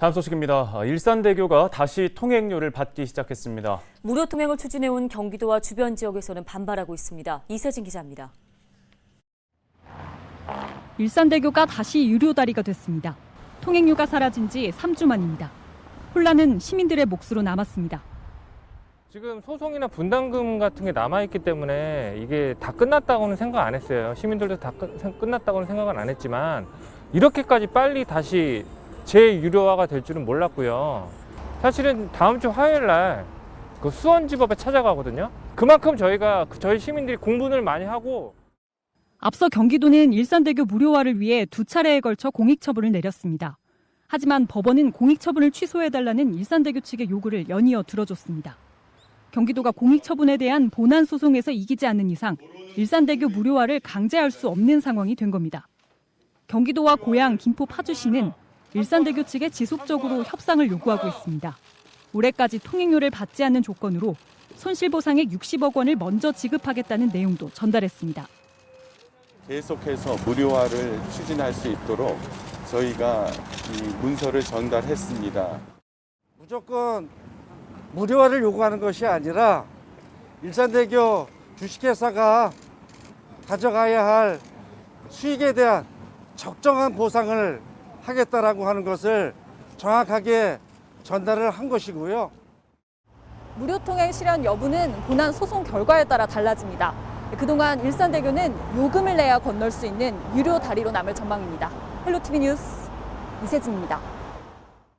다음 소식입니다. 아, 일산대교가 다시 통행료를 받기 시작했습니다. 무료 통행을 추진해온 경기도와 주변 지역에서는 반발하고 있습니다. 이세진 기자입니다. 일산대교가 다시 유료 다리가 됐습니다. 통행료가 사라진 지 3주 만입니다. 혼란은 시민들의 몫으로 남았습니다. 지금 소송이나 분담금 같은 게 남아있기 때문에 이게 다 끝났다고는 생각 안 했어요. 시민들도 다 끝, 끝났다고는 생각은 안 했지만 이렇게까지 빨리 다시 재유료화가 될 줄은 몰랐고요. 사실은 다음 주 화요일 날 그 수원지법에 찾아가거든요. 그만큼 저희가 저희 시민들이 공분을 많이 하고 앞서 경기도는 일산대교 무료화를 위해 두 차례에 걸쳐 공익처분을 내렸습니다. 하지만 법원은 공익처분을 취소해달라는 일산대교 측의 요구를 연이어 들어줬습니다. 경기도가 공익처분에 대한 본안 소송에서 이기지 않는 이상 일산대교 무료화를 강제할 수 없는 상황이 된 겁니다. 경기도와 고향 김포 파주시는 일산대교 측에 지속적으로 협상을 요구하고 있습니다. 올해까지 통행료를 받지 않는 조건으로 손실보상액 60억 원을 먼저 지급하겠다는 내용도 전달했습니다. 계속해서 무료화를 추진할 수 있도록 저희가 이 문서를 전달했습니다. 무조건 무료화를 요구하는 것이 아니라 일산대교 주식회사가 가져가야 할 수익에 대한 적정한 보상을 하겠다라고 하는 것을 정확하게 전달을 한 것이고요. 무료 통행 실현 여부는 본안 소송 결과에 따라 달라집니다. 그동안 일산대교는 요금을 내야 건널 수 있는 유료 다리로 남을 전망입니다. 헬로티비 뉴스 이세진입니다.